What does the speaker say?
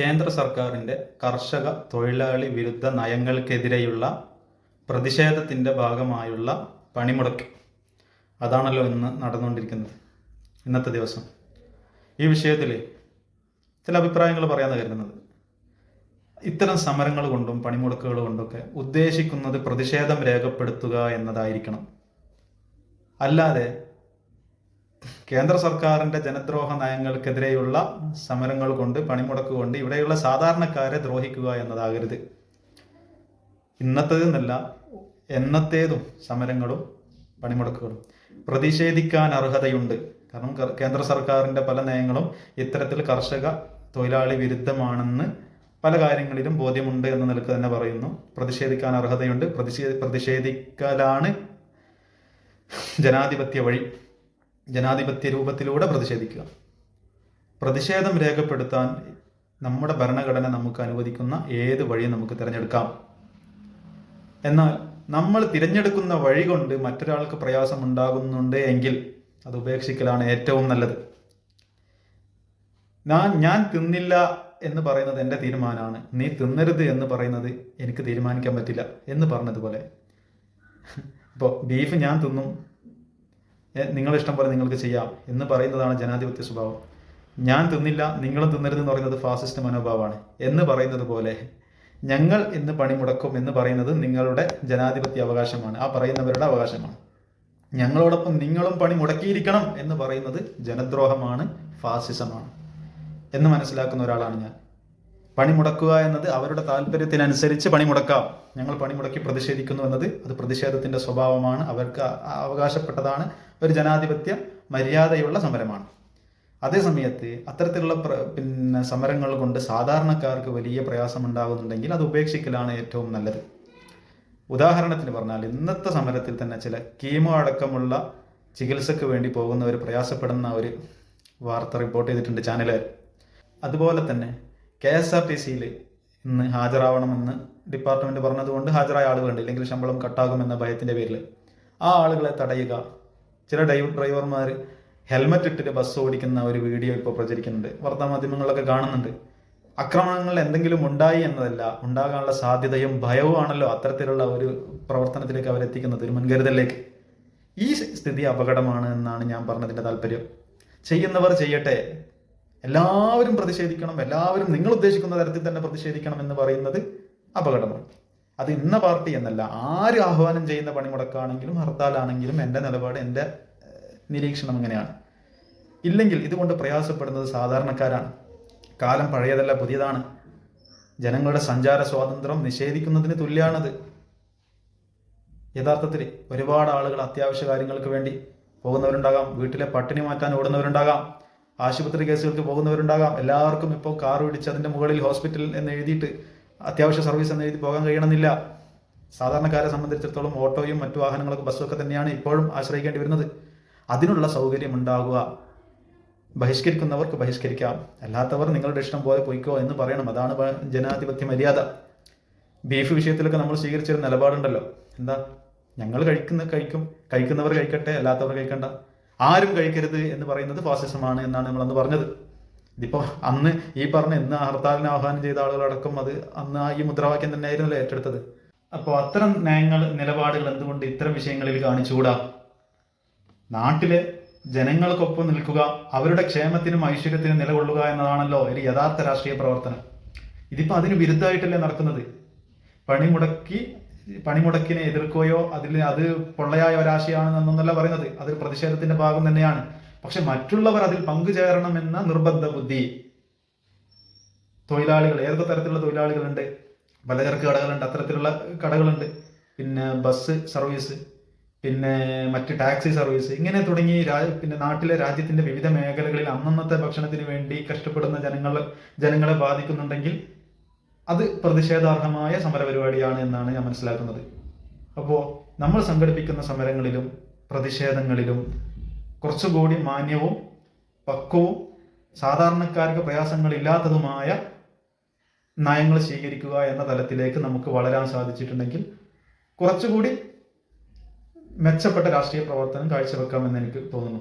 കേന്ദ്ര സർക്കാരിന്റെ കർഷക തൊഴിലാളി വിരുദ്ധ നയങ്ങൾക്കെതിരെയുള്ള പ്രതിഷേധത്തിന്റെ ഭാഗമായുള്ള പണിമുടക്ക്. അതാണല്ലോ ഇന്ന് നടന്നുകൊണ്ടിരിക്കുന്നത്. ഇന്നത്തെ ദിവസം. ഈ വിഷയത്തിൽ ചില അഭിപ്രായങ്ങൾ പറയാൻ കരുതുന്നത്. ഇത്തരം സമരങ്ങൾ കൊണ്ടും പണിമുടക്കുകൾ കൊണ്ടൊക്കെ ഉദ്ദേശിക്കുന്നത് പ്രതിഷേധം രേഖപ്പെടുത്തുക എന്നതായിരിക്കണം. അല്ലാതെ കേന്ദ്ര സർക്കാരിന്റെ ജനദ്രോഹ നയങ്ങൾക്കെതിരെയുള്ള സമരങ്ങൾ കൊണ്ട് പണിമുടക്ക് കൊണ്ട് ഇവിടെയുള്ള സാധാരണക്കാരെ ദ്രോഹിക്കുക എന്നതാകരുത്. ഇന്നത്തേതെന്നല്ല എന്നത്തേതും സമരങ്ങളും പണിമുടക്കുകളും പ്രതിഷേധിക്കാൻ അർഹതയുണ്ട്. കാരണം കേന്ദ്ര സർക്കാരിന്റെ പല നയങ്ങളും ഇത്തരത്തിൽ കർഷക തൊഴിലാളി വിരുദ്ധമാണെന്ന് പല കാര്യങ്ങളിലും ബോധ്യമുണ്ട് എന്ന നിലയ്ക്ക് തന്നെ പറയുന്നു. പ്രതിഷേധിക്കാൻ അർഹതയുണ്ട്. പ്രതിഷേധ പ്രതിഷേധിക്കലാണ് ജനാധിപത്യ വഴി. ജനാധിപത്യ രൂപത്തിലൂടെ പ്രതിഷേധിക്കുക. പ്രതിഷേധം രേഖപ്പെടുത്താൻ നമ്മുടെ ഭരണഘടന നമുക്ക് അനുവദിക്കുന്ന ഏത് വഴിയും നമുക്ക് തിരഞ്ഞെടുക്കാം. എന്നാൽ നമ്മൾ തിരഞ്ഞെടുക്കുന്ന വഴി കൊണ്ട് മറ്റൊരാൾക്ക് പ്രയാസം ഉണ്ടാകുന്നുണ്ട് എങ്കിൽ അത് ഉപേക്ഷിക്കലാണ് ഏറ്റവും നല്ലത്. ഞാൻ ഞാൻ തിന്നില്ല എന്ന് പറയുന്നത് എന്റെ തീരുമാനമാണ്. നീ തിന്നരുത് എന്ന് പറയുന്നത് എനിക്ക് തീരുമാനിക്കാൻ പറ്റില്ല എന്ന് പറഞ്ഞതുപോലെ. ഇപ്പോൾ ബീഫ് ഞാൻ തിന്നും ഇഷ്ടം പോലെ നിങ്ങൾക്ക് ചെയ്യാം എന്ന് പറയുന്നതാണ് ജനാധിപത്യ സ്വഭാവം. ഞാൻ തിന്നില്ല നിങ്ങളും തിന്നരുത് എന്ന് പറയുന്നത് ഫാസിസ്റ്റ് മനോഭാവമാണ് എന്ന് പറയുന്നത് പോലെ ഞങ്ങൾ ഇന്ന് പണിമുടക്കും എന്ന് പറയുന്നത് നിങ്ങളുടെ ജനാധിപത്യ അവകാശമാണ്. ആ പറയുന്നവരുടെ അവകാശമാണ്. ഞങ്ങളോടൊപ്പം നിങ്ങളും പണി മുടക്കിയിരിക്കണം എന്ന് പറയുന്നത് ജനദ്രോഹമാണ് ഫാസിസമാണ് എന്ന് മനസ്സിലാക്കുന്ന ഒരാളാണ് ഞാൻ. പണി മുടക്കുക എന്നത് അവരുടെ താല്പര്യത്തിനനുസരിച്ച് പണിമുടക്കാം. ഞങ്ങൾ പണിമുടക്കി പ്രതിഷേധിക്കുന്നു എന്നത് അത് പ്രതിഷേധത്തിന്റെ സ്വഭാവമാണ്. അവർക്ക് അവകാശപ്പെട്ടതാണ്. ഒരു ജനാധിപത്യ മര്യാദയുള്ള സമരമാണ്. അതേസമയത്ത് അത്തരത്തിലുള്ള പിന്നെ സമരങ്ങൾ കൊണ്ട് സാധാരണക്കാർക്ക് വലിയ പ്രയാസമുണ്ടാകുന്നുണ്ടെങ്കിൽ അത് ഉപേക്ഷിക്കലാണ് ഏറ്റവും നല്ലത്. ഉദാഹരണത്തിന് പറഞ്ഞാൽ ഇന്നത്തെ സമരത്തിൽ തന്നെ ചില കീമോ അടക്കമുള്ള ചികിത്സക്ക് വേണ്ടി പോകുന്നവർ പ്രയാസപ്പെടുന്ന ഒരു വാർത്ത റിപ്പോർട്ട് ചെയ്തിട്ടുണ്ട് ചാനലുകാർ. അതുപോലെ തന്നെ കെ എസ് ആർ ടി സിയിൽ ഇന്ന് ഹാജരാവണമെന്ന് ഡിപ്പാർട്ട്മെന്റ് പറഞ്ഞതുകൊണ്ട് ഹാജരായ ആളുകളുണ്ട്. ഇല്ലെങ്കിൽ ശമ്പളം കട്ടാകുമെന്ന ഭയത്തിന്റെ പേരിൽ. ആ ആളുകളെ തടയുക. ചില ഡൈവ് ഡ്രൈവർമാർ ഹെൽമറ്റ് ഇട്ടിട്ട് ബസ് ഓടിക്കുന്ന ഒരു വീഡിയോ ഇപ്പോൾ പ്രചരിക്കുന്നുണ്ട്. വാർത്താമാധ്യമങ്ങളിലൊക്കെ കാണുന്നുണ്ട്. ആക്രമണങ്ങൾ എന്തെങ്കിലും ഉണ്ടായി എന്നതല്ല ഉണ്ടാകാനുള്ള സാധ്യതയും ഭയവുമാണല്ലോ അത്തരത്തിലുള്ള ഒരു പ്രവർത്തനത്തിലേക്ക് അവരെത്തിക്കുന്നത് ഒരു മുൻകരുതലിലേക്ക്. ഈ സ്ഥിതി അപകടമാണ് എന്നാണ് ഞാൻ പറഞ്ഞതിന്റെ താല്പര്യം. ചെയ്യുന്നവർ ചെയ്യട്ടെ എല്ലാവരും പ്രതിഷേധിക്കണം എല്ലാവരും നിങ്ങൾ ഉദ്ദേശിക്കുന്ന തരത്തിൽ തന്നെ പ്രതിഷേധിക്കണം എന്ന് പറയുന്നത് അപകടമാണ്. അത് ഇന്ന പാർട്ടി എന്നല്ല ആര് ആഹ്വാനം ചെയ്യുന്ന പണിമുടക്കാണെങ്കിലും ഹർത്താലാണെങ്കിലും എന്റെ നിലപാട് എന്റെ നിരീക്ഷണം അങ്ങനെയാണ് ഇല്ലെങ്കിൽ ഇതുകൊണ്ട് പ്രയാസപ്പെടുന്നത് സാധാരണക്കാരാണ്. കാലം പഴയതല്ല പുതിയതാണ്. ജനങ്ങളുടെ സഞ്ചാര സ്വാതന്ത്ര്യം നിഷേധിക്കുന്നതിന് തുല്യാണത്. യഥാർത്ഥത്തിൽ ഒരുപാട് ആളുകൾ അത്യാവശ്യ കാര്യങ്ങൾക്ക് വേണ്ടി പോകുന്നവരുണ്ടാകാം വീട്ടിലെ പട്ടിണി മാറ്റാൻ ഓടുന്നവരുണ്ടാകാം. ആശുപത്രി കേസുകൾക്ക് പോകുന്നവരുണ്ടാകാം. എല്ലാവർക്കും ഇപ്പോൾ കാർ പിടിച്ച് അതിന്റെ മുകളിൽ ഹോസ്പിറ്റൽ എന്ന് എഴുതിയിട്ട് അത്യാവശ്യ സർവീസ് എന്ന് എഴുതി പോകാൻ കഴിയണമെന്നില്ല. സാധാരണക്കാരെ സംബന്ധിച്ചിടത്തോളം ഓട്ടോയും മറ്റു വാഹനങ്ങളൊക്കെ ബസ്സൊക്കെ തന്നെയാണ് ഇപ്പോഴും ആശ്രയിക്കേണ്ടി വരുന്നത്. അതിനുള്ള സൗകര്യം ഉണ്ടാകുക ബഹിഷ്കരിക്കുന്നവർക്ക് ബഹിഷ്കരിക്കാം. അല്ലാത്തവർ നിങ്ങളുടെ ഇഷ്ടം പോലെ പൊയ്ക്കോ എന്ന് പറയണം. അതാണ് ജനാധിപത്യ മര്യാദ. ബീഫ് വിഷയത്തിലൊക്കെ നമ്മൾ സ്വീകരിച്ചൊരു നിലപാടുണ്ടല്ലോ. എന്താ? ഞങ്ങൾ കഴിക്കുന്ന കഴിക്കും. കഴിക്കുന്നവർ കഴിക്കട്ടെ അല്ലാത്തവർ കഴിക്കണ്ട. ആരും കഴിക്കരുത് എന്ന് പറയുന്നത് ഫാസിസമാണ് എന്നാണ് നമ്മൾ അന്ന് പറഞ്ഞത്. ഇതിപ്പോ അന്ന് ഈ പറഞ്ഞ ഇന്ന് ഹർത്താലിന് ആഹ്വാനം ചെയ്ത ആളുകളടക്കം അത് അന്ന് ആ ഈ മുദ്രാവാക്യം തന്നെയായിരുന്നല്ലോ ഏറ്റെടുത്തത്. അപ്പോൾ അത്തരം നയങ്ങൾ നിലപാടുകൾ എന്തുകൊണ്ട് ഇത്തരം വിഷയങ്ങളിൽ കാണിച്ചുകൂടാ? നാട്ടിലെ ജനങ്ങൾക്കൊപ്പം നിൽക്കുക അവരുടെ ക്ഷേമത്തിനും ഐശ്വര്യത്തിനും നിലകൊള്ളുക എന്നതാണല്ലോ ഒരു യഥാർത്ഥ രാഷ്ട്രീയ പ്രവർത്തനം. ഇതിപ്പോ അതിന് വിരുദ്ധമായിട്ടല്ലേ നടക്കുന്നത്? പണിമുടക്കി പണിമുടക്കിനെ എതിർക്കുകയോ അതിൽ അത് പൊള്ളയായ ഒരാശയാണെന്നൊന്നല്ല പറയുന്നത്. അതൊരു പ്രതിഷേധത്തിന്റെ ഭാഗം തന്നെയാണ്. പക്ഷെ മറ്റുള്ളവർ അതിൽ പങ്കുചേരണമെന്ന നിർബന്ധ ബുദ്ധി. തൊഴിലാളികൾ ഏതൊക്കെ തരത്തിലുള്ള തൊഴിലാളികളുണ്ട്? പലചരക്ക് കടകളുണ്ട് അത്തരത്തിലുള്ള കടകളുണ്ട്. പിന്നെ ബസ് സർവീസ് പിന്നെ മറ്റ് ടാക്സി സർവീസ് ഇങ്ങനെ തുടങ്ങി പിന്നെ നാട്ടിലെ രാജ്യത്തിന്റെ വിവിധ മേഖലകളിൽ അന്നന്നത്തെ ഭക്ഷണത്തിന് വേണ്ടി കഷ്ടപ്പെടുന്ന ജനങ്ങൾ ജനങ്ങളെ ബാധിക്കുന്നുണ്ടെങ്കിൽ അത് പ്രതിഷേധാർഹമായ സമരപരിപാടിയാണ് എന്നാണ് ഞാൻ മനസ്സിലാക്കുന്നത്. അപ്പോൾ നമ്മൾ സംഘടിപ്പിക്കുന്ന സമരങ്ങളിലും പ്രതിഷേധങ്ങളിലും കുറച്ചുകൂടി മാന്യവും പക്വവും സാധാരണക്കാർക്ക് പ്രയാസങ്ങളില്ലാത്തതുമായ നയങ്ങൾ സ്വീകരിക്കുക എന്ന തലത്തിലേക്ക് നമുക്ക് വളരാൻ സാധിച്ചിട്ടുണ്ടെങ്കിൽ കുറച്ചുകൂടി മെച്ചപ്പെട്ട രാഷ്ട്രീയ പ്രവർത്തനം കാഴ്ചവെക്കാമെന്ന് എനിക്ക് തോന്നുന്നു.